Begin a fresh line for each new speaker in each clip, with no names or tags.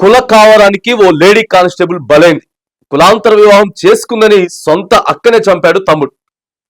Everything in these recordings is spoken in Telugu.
కుల కావరానికి ఓ లేడీ కానిస్టేబుల్ బలైంది కులాంతర వివాహం చేసుకుందని సొంత అక్కనే చంపాడు తమ్ముడు.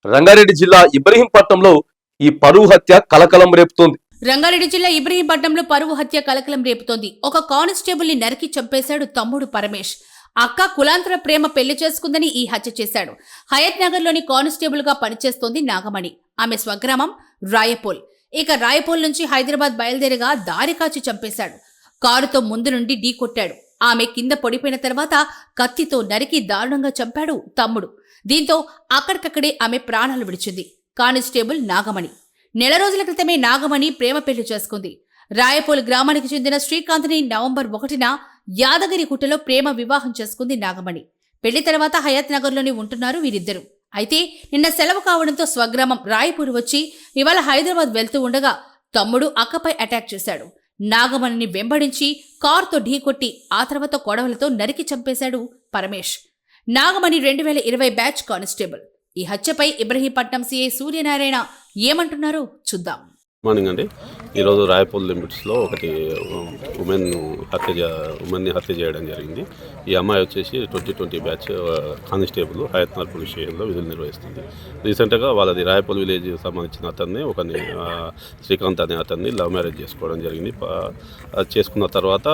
రంగారెడ్డి జిల్లా ఇబ్రహీంపట్నంలో ఈ పరువు హత్య కలకలం రేపుతోంది.
రంగారెడ్డి జిల్లా ఇబ్రహీంపట్నంలో పరువు హత్య కలకలం రేపుతోంది. ఒక కానిస్టేబుల్ని నరికి చంపేశాడు తమ్ముడు పరమేష్. అక్క కులాంతర ప్రేమ పెళ్ళి చేసుకుందని ఈ హత్య చేశాడు. హయత్ నగర్లోని కానిస్టేబుల్గా పనిచేస్తోంది నాగమణి. ఆమె స్వగ్రామం రాయపోల్. ఇక రాయపోల్ నుంచి హైదరాబాద్ బయలుదేరగా దారి కాచి చంపేశాడు. కారుతో ముందు నుండి ఢీ కొట్టాడు. ఆమె కింద పడిపోయిన తర్వాత కత్తితో నరికి దారుణంగా చంపాడు తమ్ముడు. దీంతో అక్కడికక్కడే ఆమె ప్రాణాలు విడిచింది. కానిస్టేబుల్ నాగమణి. నెల రోజుల క్రితమే నాగమణి ప్రేమ పెళ్ళి చేసుకుంది. రాయపోల్ గ్రామానికి చెందిన శ్రీకాంత్ని నవంబర్ ఒకటిన యాదగిరి గుట్టలో ప్రేమ వివాహం చేసుకుంది నాగమణి. పెళ్ళి తర్వాత హయాత్ నగర్లోనే ఉంటున్నారు వీరిద్దరు. అయితే నిన్న సెలవు కావడంతో స్వగ్రామం రాయపూర్ వచ్చి ఇవాళ హైదరాబాద్ వెళ్తూ ఉండగా తమ్ముడు అక్కపై అటాక్ చేశాడు. నాగమణిని వెంబడించి కారుతో ఢీకొట్టి ఆ తర్వాత కొడవలతో నరికి చంపేశాడు పరమేష్ నాగమణి రెండు వేల ఇరవై బ్యాచ్ కానిస్టేబుల్. ఈ హత్యపై ఇబ్రహీంపట్నం సీఐ సూర్యనారాయణ ఏమంటున్నారో చూద్దాం.
మార్నింగ్ అండి. ఈరోజు రాయపూల్ లిమిట్స్లో ఒకటి ఉమెన్ హత్య ఉమెన్ని హత్య చేయడం జరిగింది. ఈ అమ్మాయి వచ్చేసి twenty twenty batch constable Hayathnagar police స్టేషన్లో విధులు నిర్వహిస్తుంది. రీసెంట్గా వాళ్ళది రాయపూల్ విలేజ్ సంబంధించిన అతన్ని ఒకని శ్రీకాంత్ అనే అతన్ని లవ్ మ్యారేజ్ చేసుకోవడం జరిగింది. చేసుకున్న తర్వాత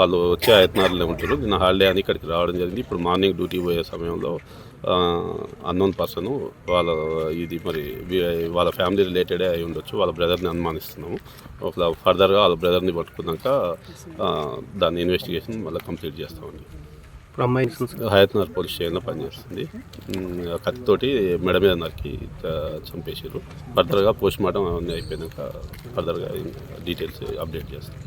వాళ్ళు వచ్చే ఆయత్నారులే ఉంటారు. నిన్న హాలిడే అని ఇక్కడికి రావడం జరిగింది. ఇప్పుడు మార్నింగ్ డ్యూటీ పోయే సమయంలో అన్నోన్ పర్సన్ వాళ్ళ ఇది మరి వాళ్ళ ఫ్యామిలీ రిలేటెడే అయి ఉండొచ్చు వాళ్ళ బ్రదర్ని అనుమానిస్తున్నాము. ఒక ఫర్దర్గా వాళ్ళ బ్రదర్ని పట్టుకున్నాక దాన్ని ఇన్వెస్టిగేషన్ మళ్ళీ కంప్లీట్ చేస్తామండి. హయత్నగర్ పోలీస్ స్టేషన్లో పనిచేస్తుంది. కత్తితోటి మెడ మీద నరికి ఆ, చంపేసారు ఫర్దర్గా పోస్ట్ మార్టం అవన్నీ అయిపోయినాక ఫర్దర్గా డీటెయిల్స్ అప్డేట్ చేస్తాం.